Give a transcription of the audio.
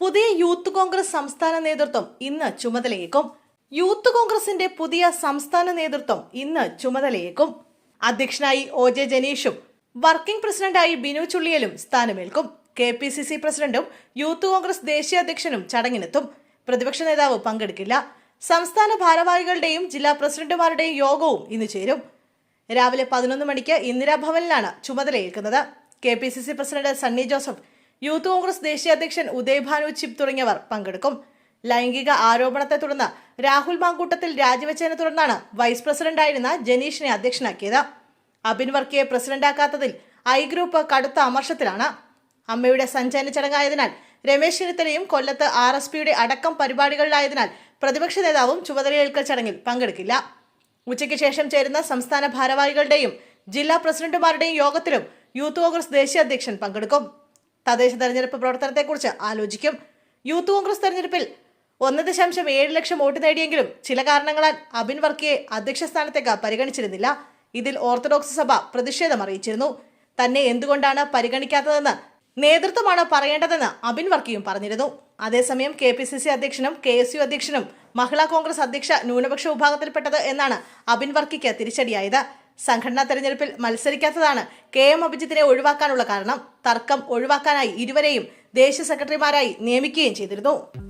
പുതിയ യൂത്ത് കോൺഗ്രസ് സംസ്ഥാന നേതൃത്വം ഇന്ന് ചുമതലയേക്കും. യൂത്ത് കോൺഗ്രസിന്റെ പുതിയ സംസ്ഥാന നേതൃത്വം ഇന്ന് ചുമതലയേക്കും. അധ്യക്ഷനായി ഒ ജെ ജനീഷും വർക്കിംഗ് പ്രസിഡന്റായി ബിനു ചുള്ളിയലും സ്ഥാനമേൽക്കും. കെ പി സി സി പ്രസിഡന്റും യൂത്ത് കോൺഗ്രസ് ദേശീയ അധ്യക്ഷനും ചടങ്ങിനെത്തും. പ്രതിപക്ഷ നേതാവ് പങ്കെടുക്കില്ല. സംസ്ഥാന ഭാരവാഹികളുടെയും ജില്ലാ പ്രസിഡന്റുമാരുടെയും യോഗവും ഇന്ന് ചേരും. രാവിലെ പതിനൊന്ന് മണിക്ക് ഇന്ദിരാഭവനിലാണ് ചുമതലയേൽക്കുന്നത്. K P C C president Sunny Joseph youth Congress ദേശീയ അധ്യക്ഷൻ ഉദയ് ഭാനു ചിപ് തുടങ്ങിയവർ പങ്കെടുക്കും. ലൈംഗിക ആരോപണത്തെ തുടർന്ന് രാഹുൽ മാങ്കൂട്ടത്തിൽ രാജിവെച്ചതിനെ തുടർന്നാണ് വൈസ് പ്രസിഡന്റായിരുന്ന ജനീഷിനെ അധ്യക്ഷനാക്കിയത്. അബിൻ വർക്കിയെ പ്രസിഡന്റാക്കാത്തതിൽ ഐ ഗ്രൂപ്പ് കടുത്ത അമർഷത്തിലാണ്. അമ്മയുടെ സഞ്ചയന ചടങ്ങായതിനാൽ രമേശ് ചെന്നിത്തലയും കൊല്ലത്ത് ആർ എസ് പിയുടെ അടക്കം പരിപാടികളിലായതിനാൽ പ്രതിപക്ഷ നേതാവും ചുമതലയേൽക്കൽ ചടങ്ങിൽ പങ്കെടുക്കില്ല. ഉച്ചയ്ക്ക് ശേഷം ചേരുന്ന സംസ്ഥാന ഭാരവാഹികളുടെയും ജില്ലാ പ്രസിഡന്റുമാരുടെയും യോഗത്തിലും യൂത്ത് കോൺഗ്രസ് ദേശീയ അധ്യക്ഷൻ പങ്കെടുക്കും. തദ്ദേശ തെരഞ്ഞെടുപ്പ് പ്രവർത്തനത്തെക്കുറിച്ച് ആലോചിക്കും. യൂത്ത് കോൺഗ്രസ് തെരഞ്ഞെടുപ്പിൽ ഒന്ന് ദശാംശം ഏഴ് ലക്ഷം വോട്ട് നേടിയെങ്കിലും ചില കാരണങ്ങളാൽ അബിൻ വർക്കിയെ അധ്യക്ഷ സ്ഥാനത്തേക്ക് പരിഗണിച്ചിരുന്നില്ല. ഇതിൽ ഓർത്തഡോക്സ് സഭ പ്രതിഷേധം അറിയിച്ചിരുന്നു. തന്നെ എന്തുകൊണ്ടാണ് പരിഗണിക്കാത്തതെന്ന് നേതൃത്വമാണ് പറയേണ്ടതെന്ന് അബിൻ വർക്കിയും പറഞ്ഞിരുന്നു. അതേസമയം കെ പി സി സി അധ്യക്ഷനും കെ എസ് യു അധ്യക്ഷനും മഹിളാ കോൺഗ്രസ് അധ്യക്ഷ ന്യൂനപക്ഷ വിഭാഗത്തിൽപ്പെട്ടത് എന്നാണ് അബിൻ വർക്കിക്ക് തിരിച്ചടിയായത്. സംഘടനാ തെരഞ്ഞെടുപ്പിൽ മത്സരിക്കാത്തതാണ് കെ എം അഭിജിത്തിനെ ഒഴിവാക്കാനുള്ള കാരണം. തർക്കം ഒഴിവാക്കാനായി ഇരുവരെയും ദേശീയ സെക്രട്ടറിമാരായി നിയമിക്കുകയും ചെയ്തിരുന്നു.